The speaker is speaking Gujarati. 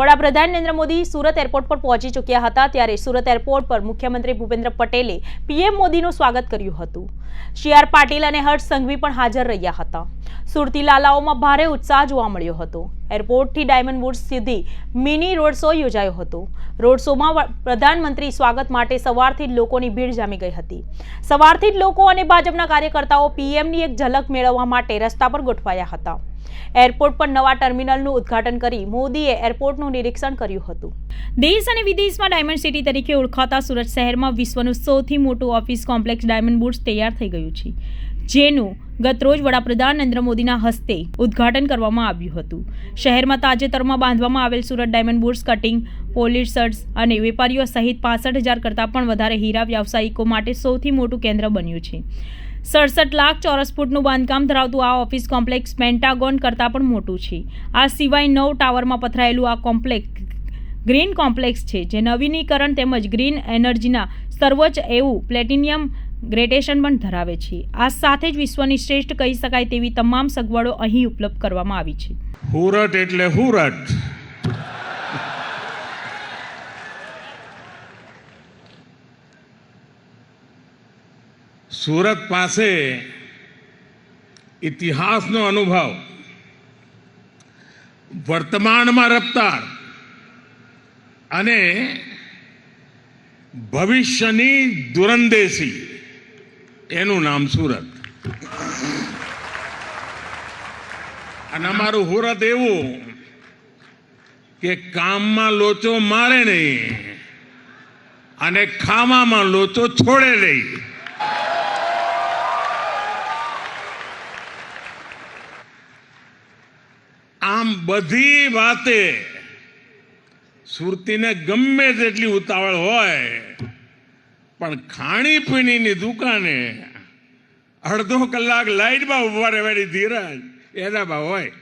વડાપ્રધાન નરેન્દ્ર મોદી સુરત એરપોર્ટ પર પહોંચી ચૂક્યા હતા ત્યારે સુરત એરપોર્ટ પર મુખ્યમંત્રી ભૂપેન્દ્ર પટેલે પીએમ મોદીનું સ્વાગત કર્યું હતું. સી આર પાટીલ અને હર્ષ સંઘવી પણ હાજર રહ્યા હતા. સુરતી લાલાઓમાં ભારે ઉત્સાહ જોવા મળ્યો હતો. એરપોર્ટથી ડાયમંડ વુડ્સ સુધી મિની રોડ શો યોજાયો હતો. રોડ શોમાં પ્રધાનમંત્રી સ્વાગત માટે સવારથી જ લોકોની ભીડ જામી ગઈ હતી. સવારથી જ લોકો અને ભાજપના કાર્યકર્તાઓ પીએમની એક ઝલક મેળવવા માટે રસ્તા પર ગોઠવાયા હતા. એરપોર્ટ પર નવા ટર્મિનલનું ઉદ્ઘાટન કરી મોદીએ એરપોર્ટનું નિરીક્ષણ કર્યું હતું. દેશ અને વિદેશમાં ડાયમંડ સિટી તરીકે ઓળખાતા સુરત શહેરમાં વિશ્વનું સૌથી મોટું ઓફિસ કોમ્પ્લેક્સ ડાયમંડ બુટ્સ તૈયાર થઈ ગયું છે. જેનું ગતરોજ વડાપ્રધાન નરેન્દ્ર મોદીના હસ્તે ઉદ્ઘાટન કરવામાં આવ્યું હતું. શહેરમાં તાજેતરમાં બાંધવામાં આવેલ સુરત ડાયમંડ બુટ્સ કટિંગ પોલિશર્સ અને વેપારીઓ સહિત પાસઠ હજાર કરતાં પણ વધારે હીરા વ્યવસાયિકો માટે સૌથી મોટું કેન્દ્ર બન્યું છે. સડસઠ લાખ ચોરસ ફૂટનું બાંધકામ ધરાવતું આ ઓફિસ કોમ્પ્લેક્સ પેન્ટાગોન કરતાં પણ મોટું છે. આ સિવાય નવ ટાવરમાં પથરાયેલું આ કોમ્પ્લેક્સ ગ્રીન કોમ્પ્લેક્સ છે, જે નવીનીકરણ તેમજ ગ્રીન એનર્જીના સર્વોચ્ચ એવું પ્લેટિનિયમ ગ્રેડેશન પણ ધરાવે છે. આ સાથે જ વિશ્વની શ્રેષ્ઠ કહી શકાય તેવી તમામ સગવડો અહીં ઉપલબ્ધ કરવામાં આવી છે. હુરટ એટલે હુરટ સુરત પાસે ઇતિહાસનો અનુભવ, વર્તમાનમાં રફતાર અને ભવિષ્યની દુરંદેશી એનું નામ સુરત. અને અમારું સુરત એવું કે કામમાં લોચો મારે નહીં અને ખાવામાં લોચો છોડે નહીં. આમ બધી વાતે સુરતીને ગમે તેટલી ઉતાવળ હોય પણ ખાણીપીણીની દુકાને અડધો કલાક લાઈટમાં ઊભા રહેવાની ધીરજ એનામાં હોય.